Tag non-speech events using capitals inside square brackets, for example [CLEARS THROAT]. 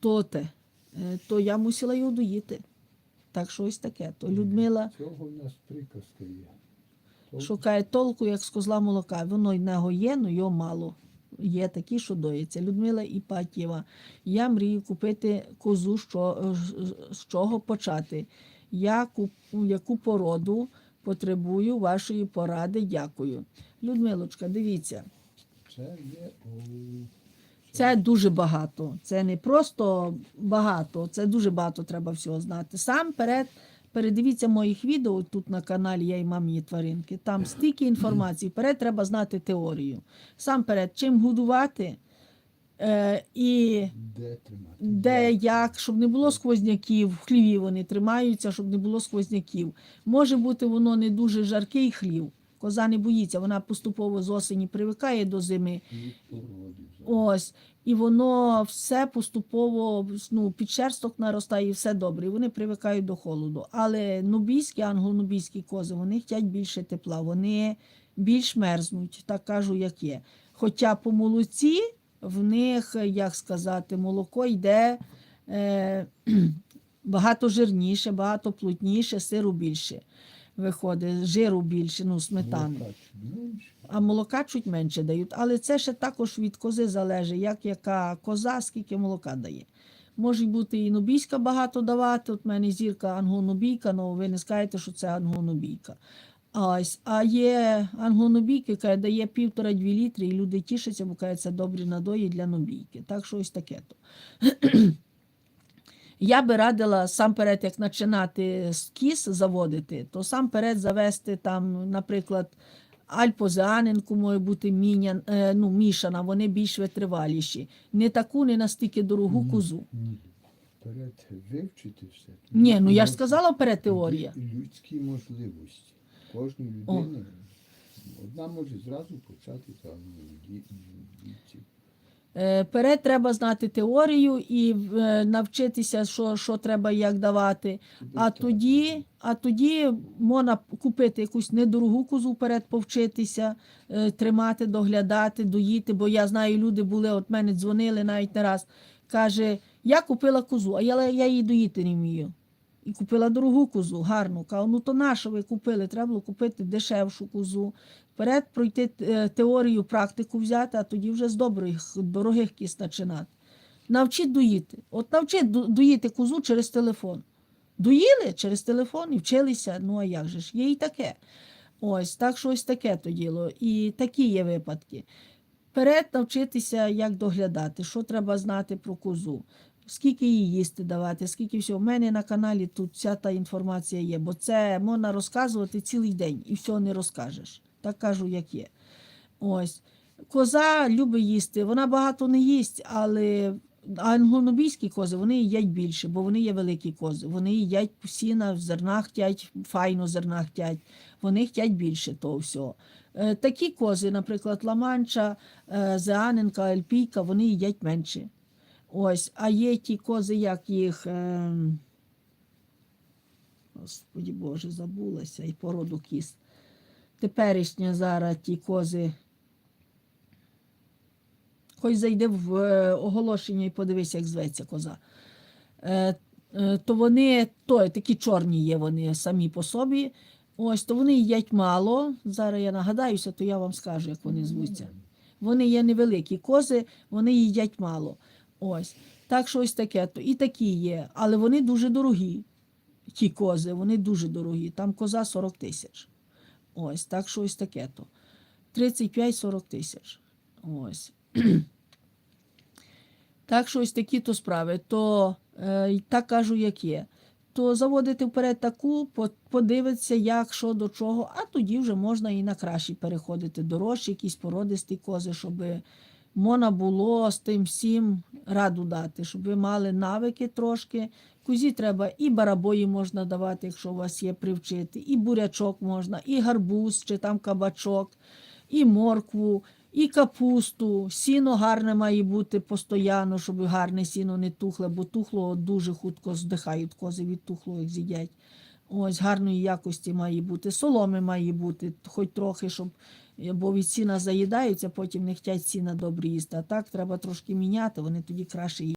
то те, е, то я мусила його доїти. Так що ось таке. То Людмила Цього в нас приказка є. Толку шукає толку, як з козла молока. Воно й нього є, але його мало. Є такі, що доїться. Людмила Іпатєва. Я мрію купити козу, що, з чого почати. Я куп, яку породу потребую вашої поради. Дякую. Людмилочка, дивіться, Це є це дуже багато. Це не просто багато, це дуже багато треба всього знати. Сам перед. Передивіться моїх відео тут на каналі Я і мамі тваринки. Там стільки інформації. Вперед треба знати теорію. Сам перед чим годувати е, і де тримати. де як, щоб не було сквозняків, в хліві вони тримаються, щоб не було сквозняків. Може бути, воно не дуже жаркий хлів. Коза не боїться, вона поступово з осені привикає до зими. Ось, і воно все поступово ну, підшерсток наростає, і все добре. І вони привикають до холоду. Але нубійські, англонубійські кози, вони хочуть більше тепла, вони більш мерзнуть, так кажу, як є. Хоча по молоці в них, як сказати, молоко йде е, [CLEARS THROAT] багато жирніше, багато плотніше, сиру більше виходить, жиру більше, ну, сметани. А молока чуть менше дають. Але це ще також від кози залежить, як яка коза, скільки молока дає. Може бути і нубійська багато давати. От в мене зірка англонубійка, але ви не скажете, що це англонубійка. А Ось, а є англонубійка, яка дає півтора-дві літри, і люди тішаться, бо кажуть, це добрі надої для нубійки. Так що ось таке то. Я би радила сам перед, як починати з кіз заводити, то сам перед завести там, наприклад, альпозеанинку може бути міня, е, ну, мішана, вони більш витриваліші. Не таку, не настільки дорогу козу. Ні. Перед вивчити все. Ні, ну я ж сказала перед теорія. Людські можливості. Кожної людини. Одна може зразу почати там дітей. Е, Перед треба знати теорію і е, навчитися, що, що треба як давати. А тоді, а тоді можна купити якусь недорогу козу перед повчитися, е, тримати, доглядати, доїти. Бо я знаю, люди були, от мене дзвонили навіть не раз. Каже, я купила козу, а я, я її доїти не вмію. І купила дорогу козу, гарну. Кажу, ну то на ви купили? Треба було купити дешевшу козу. Вперед пройти е, теорію, практику взяти, а тоді вже з добрих, дорогих кіз починати. Навчіть доїти. От навчіть до- доїти козу через телефон. Доїли через телефон і вчилися. Ну а як же ж? Є і таке. Ось, так що ось таке то діло. І такі є випадки. Вперед навчитися, як доглядати, що треба знати про козу, скільки їй їсти давати, скільки всього. У мене на каналі тут вся та інформація є, бо це можна розказувати цілий день і всього не розкажеш. Так кажу, як є. Ось. Коза любить їсти, вона багато не їсть, але англонобійські кози вони їдять більше, бо вони є великі кози. Вони їдять сіна, зерна хтять, файно зерна хтять. Вони хтять більше того всього. Е, Такі кози, наприклад, Ламанча, е, Зеаненка, Альпійка, вони їдять менше. Ось, а є ті кози, як їх. е, Господі Боже, забулася і породу кіз. Теперішня зараз ті кози. Хоч зайди в е, оголошення і подивися, як зветься коза. Е, е, то вони то, такі чорні є вони самі по собі. Ось, то вони їдять мало. Зараз я нагадаюся, то я вам скажу, як вони звуться. Вони є невеликі кози, вони їдять мало. Ось. Так що ось таке. І такі є, але вони дуже дорогі. Ті кози, вони дуже дорогі. Там коза 40 тисяч. Ось, так що ось таке то. 35-40 тисяч. Ось. [CLEARS THROAT] так що ось такі то справи. То е, так кажу, як є. То заводити вперед таку, по- подивитися, як, що до чого, а тоді вже можна і на кращі переходити. Дорожчі, якісь породисті кози, щоб можна було з тим всім раду дати, щоб ви мали навики трошки. Кузі треба і барабої можна давати, якщо у вас є привчити, і бурячок можна, і гарбуз, чи там кабачок, і моркву, і капусту. Сіно гарне має бути постійно, щоб гарне сіно не тухле, бо тухло дуже хутко здихають кози від тухлого, як з'їдять. Ось гарної якості має бути. Соломи має бути, хоч трохи, щоб бо від сіна заїдаються, потім не хочуть сіна добре їсти. А так треба трошки міняти, вони тоді краще їдять.